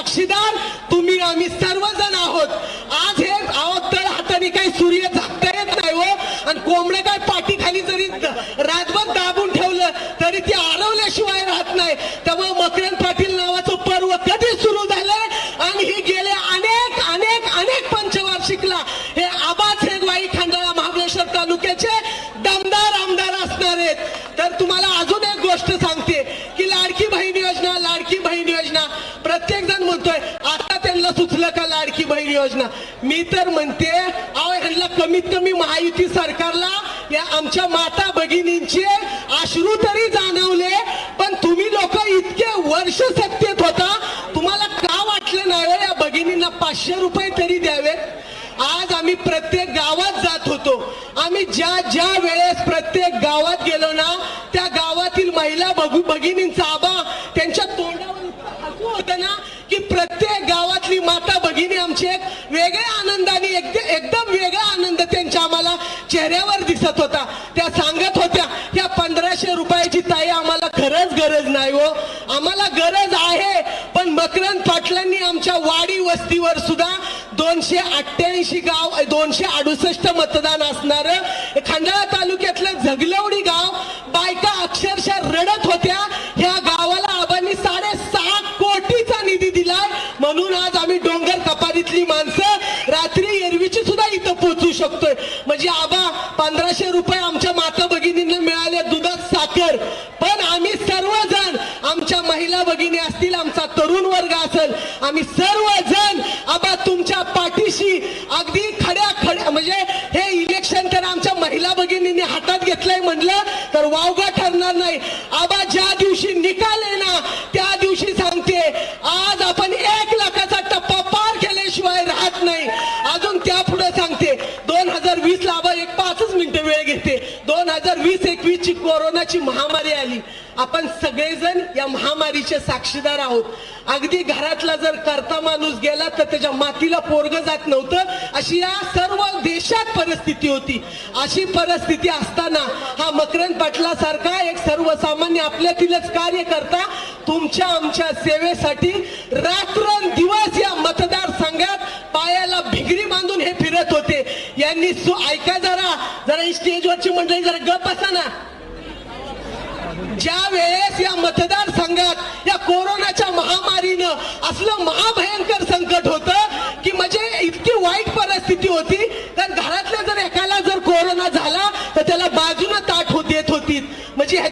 साक्षीदार तुम्ही आम्ही सर्वजण आहोत. आज हे अवतळ हाताने काही सूर्य झाकता येत नाही हो. आणि कोंबड्या काय पाठी खाली जरी राजवंत रातभर दाबून ठेवलं तरी ते आरवल्याशिवाय राहत नाही त्यामुळे मकरंद पाटील नावाचं पर्व कधी सुरू झालंय आणि हे गेले अनेक अनेक अनेक पंचवार्षिकला हे आबाज हे वाई खंडाळा महाबळेश्वर तालुक्याचे दमदार आमदार असणार आहेत तर तुम्हाला अजून एक गोष्ट सांगते की लाडकी बहीण योजना लाडकी बहीण योजना प्रत्येक जण म्हणतोय आता त्यांना सुचलं का लाडकी बहीण योजना? मी तर म्हणते अहो ह्यांना कमीत कमी महायुती सरकारला या आमच्या माता भगिनींचे अश्रू तरी जाणवले पण तुम्ही लोक इतके वर्ष सत्तेत होता तुम्हाला का वाटलं नाही हो, या भगिनींना पाचशे रुपये तरी द्यावेत? आज आम्ही प्रत्येक गावात जात होतो. आम्ही ज्या ज्या वेळेस प्रत्येक गावात गेलो ना त्या गावातील महिला भगिनींचा आबा त्यांच्या तोंडावर इतकं हसू होतं ना की प्रत्येक गावातली माता भगिनी आमची एक वेगळ्या आनंदाने एकदम एकदम वेगळा आनंद त्यांच्या आम्हाला चेहऱ्यावर दिसत होता. त्या सांगत होत्या या पंधराशे रुपयाची ताई आम्हाला खरंच गरज नाही हो. आम्हाला गरज आहे पण मकरंद पाटलांनी आमच्या वाडी वस्तीवर सुद्धा दोनशे अठ्ठ्याऐंशी गाव दोनशे अडुसष्ट मतदान असणार खंडाळा तालुक्यातलं झगलवडी गाव बायका अक्षरशः रडत होत्या. ह्या गावाला आबांनी साडेसहा कोटीचा निधी दिलाय. म्हणून आज आम्ही डोंगर कपारीतली माणसं रात्री एरवीची सुद्धा इथं पोहोचू शकतोय म्हणजे आबा पंधराशे रुपये आमच्या माता भगिनींना मिळाले दुधात साखर. पण आम्ही सर्वजण आमच्या महिला भगिनी असतील आमचा तरुण वर्ग असेल आम्ही सर्वजण आबा तुमच्या पाठीशी अगदी खड्या खड्या म्हणजे हे इलेक्शन तर आमच्या महिला भगिनींनी हातात घेतलंय म्हणलं तर वावगा ठरणार नाही. आबा ज्या दिवशी निकाल आहे ना कोरोनाची महामारी आली. आपण सगळेजण या महामारीचे साक्षीदार आहोत. अगदी घरातला जर करता माणूस गेला तर त्याच्या मातीला पोरग जात नव्हतं. अशी या सर्व देशात परिस्थिती होती. अशी परिस्थिती असताना हा मकरंद पाटलासारखा एक सर्वसामान्य आपल्यातीलच कार्यकर्ता तुमच्या आमच्या सेवेसाठी रात्रंदिवस या मतदारसंघात पायाला भिगरी बांधून हे फिरत होते. यांनी सु- ऐका जरा. जरा स्टेजवरची मंडळी जरा गप असा ना. ज्या वेळेस या मतदारसंघात या कोरोनाच्या महामारीनं असलं महाभयंकर संकट होतं की म्हणजे इतकी वाईट परिस्थिती होती तर घरातल्या जर एखाद्या